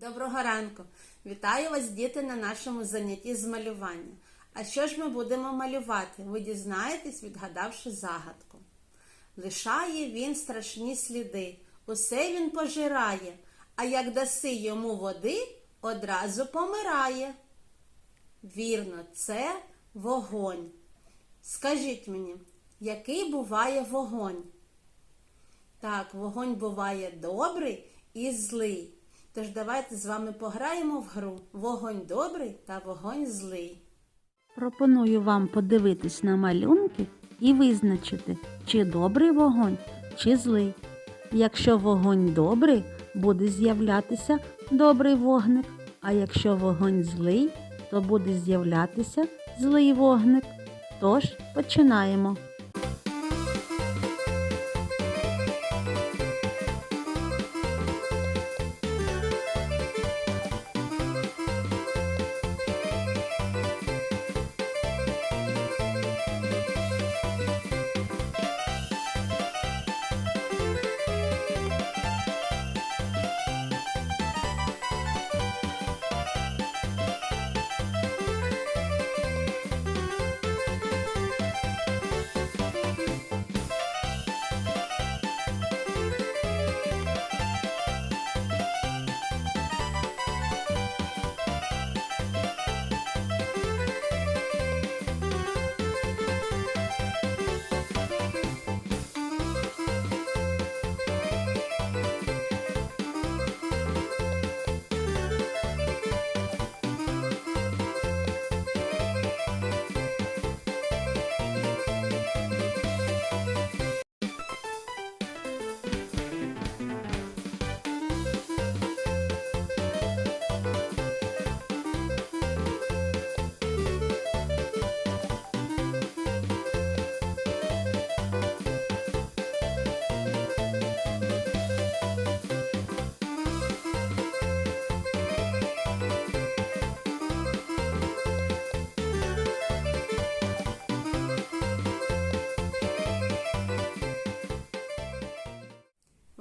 Доброго ранку! Вітаю вас, діти, на нашому занятті з малювання. А що ж ми будемо малювати? Ви дізнаєтесь, відгадавши загадку. Лишає він страшні сліди, усе він пожирає, а як даси йому води, одразу помирає. Вірно, це вогонь. Скажіть мені, який буває вогонь? Так, вогонь буває добрий і злий. Тож давайте з вами пограємо в гру Вогонь добрий та вогонь злий. Пропоную вам подивитись на малюнки і визначити, чи добрий вогонь, чи злий. Якщо вогонь добрий, буде з'являтися добрий вогник, а якщо вогонь злий, то буде з'являтися злий вогник. Тож починаємо.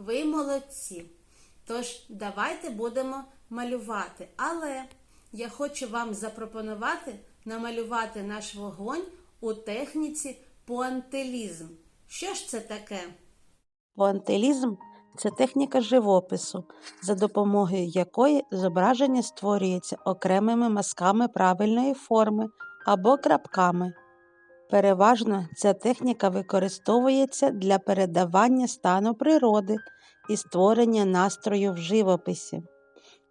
Ви молодці. Тож давайте будемо малювати. Але я хочу вам запропонувати намалювати наш вогонь у техніці пуантилізм. Що ж це таке? Пуантилізм це техніка живопису, за допомогою якої зображення створюється окремими мазками правильної форми або крапками. Переважно ця техніка використовується для передавання стану природи і створення настрою в живописі.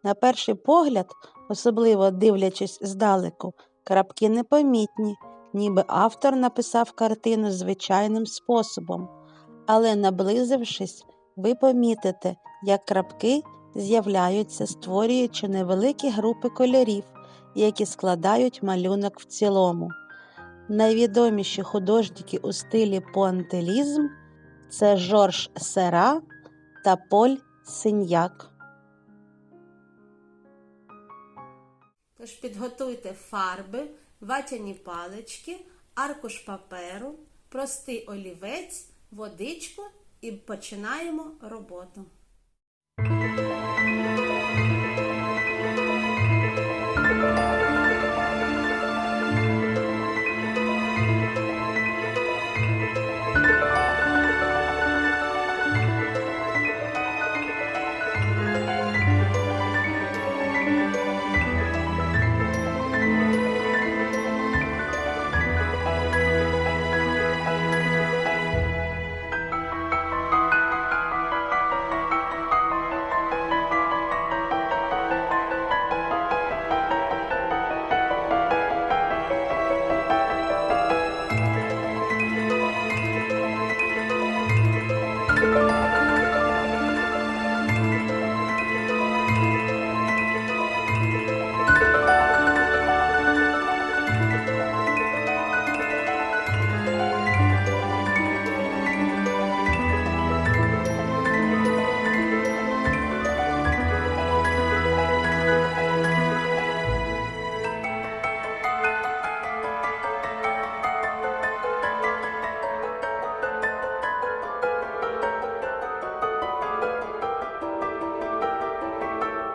На перший погляд, особливо дивлячись здалеку, крапки непомітні, ніби автор написав картину звичайним способом, але наблизившись, ви помітите, як крапки з'являються, створюючи невеликі групи кольорів, які складають малюнок в цілому. Найвідоміші художники у стилі пуантилізм це Жорж Сера та Поль Синьяк. Тож підготуйте фарби, ватяні палички, аркуш паперу, простий олівець, водичку і починаємо роботу.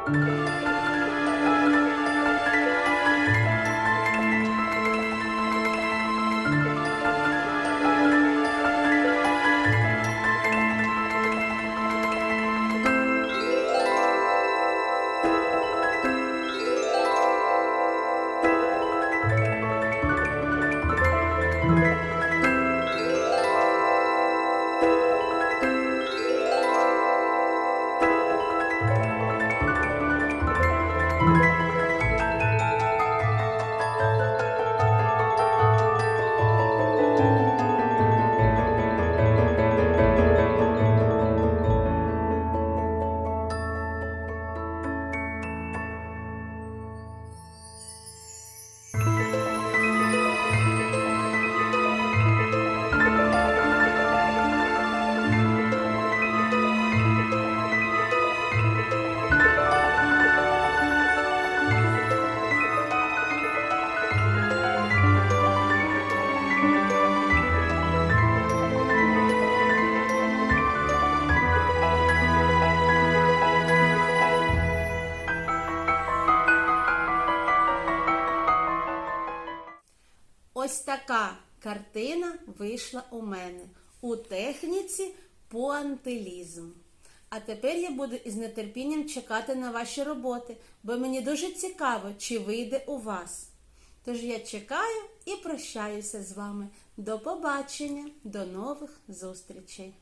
Música Ось така картина вийшла у мене у техніці пуантилізм. А тепер я буду із нетерпінням чекати на ваші роботи, бо мені дуже цікаво, чи вийде у вас. Тож я чекаю і прощаюся з вами. До побачення, до нових зустрічей!